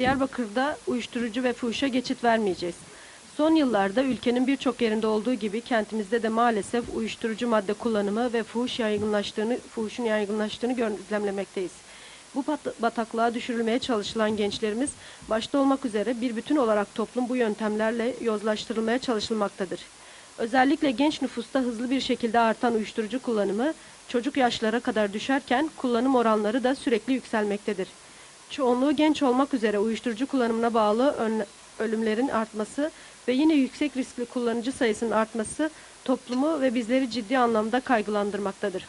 Diyarbakır'da uyuşturucu ve fuhuşa geçit vermeyeceğiz. Son yıllarda ülkenin birçok yerinde olduğu gibi kentimizde de maalesef uyuşturucu madde kullanımı ve fuhuş yaygınlaştığını, fuhuşun yaygınlaştığını gözlemlemekteyiz. Bu bat- bataklığa düşürülmeye çalışılan gençlerimiz başta olmak üzere bir bütün olarak toplum bu yöntemlerle yozlaştırılmaya çalışılmaktadır. Özellikle genç nüfusta hızlı bir şekilde artan uyuşturucu kullanımı çocuk yaşlara kadar düşerken kullanım oranları da sürekli yükselmektedir. Çoğunluğu genç olmak üzere uyuşturucu kullanımına bağlı ölümlerin artması ve yine yüksek riskli kullanıcı sayısının artması toplumu ve bizleri ciddi anlamda kaygılandırmaktadır.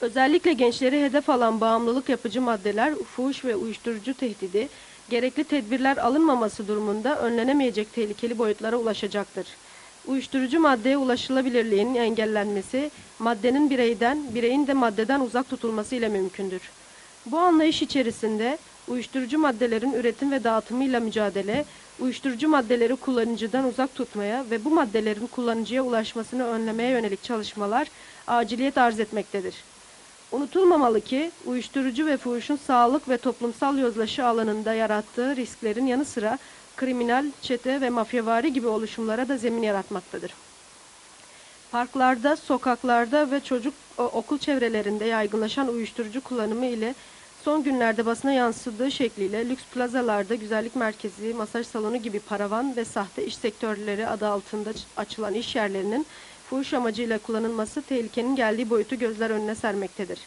Özellikle gençleri hedef alan bağımlılık yapıcı maddeler, fuhuş ve uyuşturucu tehdidi, gerekli tedbirler alınmaması durumunda önlenemeyecek tehlikeli boyutlara ulaşacaktır. Uyuşturucu maddeye ulaşılabilirliğinin engellenmesi, maddenin bireyden, bireyin de maddeden uzak tutulması ile mümkündür. Bu anlayış içerisinde uyuşturucu maddelerin üretim ve dağıtımıyla mücadele, uyuşturucu maddeleri kullanıcıdan uzak tutmaya ve bu maddelerin kullanıcıya ulaşmasını önlemeye yönelik çalışmalar aciliyet arz etmektedir. Unutulmamalı ki uyuşturucu ve fuhuşun sağlık ve toplumsal yozlaşı alanında yarattığı risklerin yanı sıra kriminal, çete ve mafyavari gibi oluşumlara da zemin yaratmaktadır. Parklarda, sokaklarda ve çocuk okul çevrelerinde yaygınlaşan uyuşturucu kullanımı ile son günlerde basına yansıdığı şekliyle lüks plazalarda güzellik merkezi, masaj salonu gibi paravan ve sahte iş sektörleri adı altında açılan iş yerlerinin fuhuş amacıyla kullanılması tehlikenin geldiği boyutu gözler önüne sermektedir.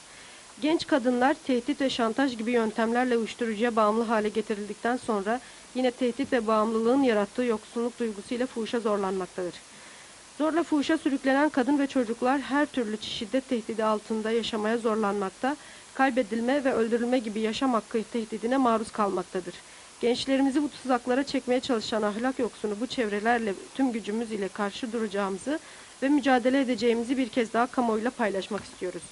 Genç kadınlar tehdit ve şantaj gibi yöntemlerle uyuşturucuya bağımlı hale getirildikten sonra yine tehdit ve bağımlılığın yarattığı yoksunluk duygusuyla fuhuşa zorlanmaktadır. Zorla fuhuşa sürüklenen kadın ve çocuklar her türlü şiddet tehdidi altında yaşamaya zorlanmakta, kaybedilme ve öldürülme gibi yaşam hakkı tehdidine maruz kalmaktadır. Gençlerimizi bu tuzaklara çekmeye çalışan ahlak yoksunu bu çevrelerle tüm gücümüz ile karşı duracağımızı ve mücadele edeceğimizi bir kez daha kamuoyuyla paylaşmak istiyoruz.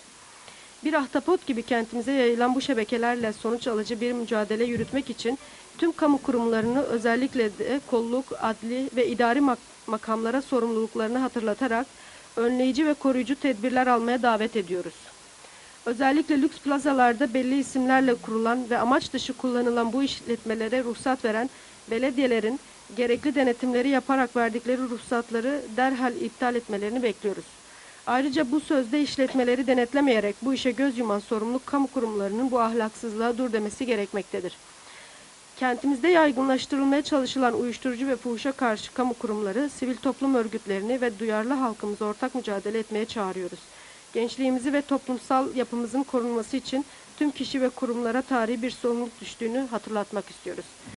Bir ahtapot gibi kentimize yayılan bu şebekelerle sonuç alıcı bir mücadele yürütmek için tüm kamu kurumlarını özellikle de kolluk, adli ve idari makamlara sorumluluklarını hatırlatarak önleyici ve koruyucu tedbirler almaya davet ediyoruz. Özellikle lüks plazalarda belli isimlerle kurulan ve amaç dışı kullanılan bu işletmelere ruhsat veren belediyelerin gerekli denetimleri yaparak verdikleri ruhsatları derhal iptal etmelerini bekliyoruz. Ayrıca bu sözde işletmeleri denetlemeyerek bu işe göz yuman sorumlu kamu kurumlarının bu ahlaksızlığa dur demesi gerekmektedir. Kentimizde yaygınlaştırılmaya çalışılan uyuşturucu ve fuhuşa karşı kamu kurumları, sivil toplum örgütlerini ve duyarlı halkımızı ortak mücadele etmeye çağırıyoruz. Gençliğimizi ve toplumsal yapımızın korunması için tüm kişi ve kurumlara tarihi bir sorumluluk düştüğünü hatırlatmak istiyoruz.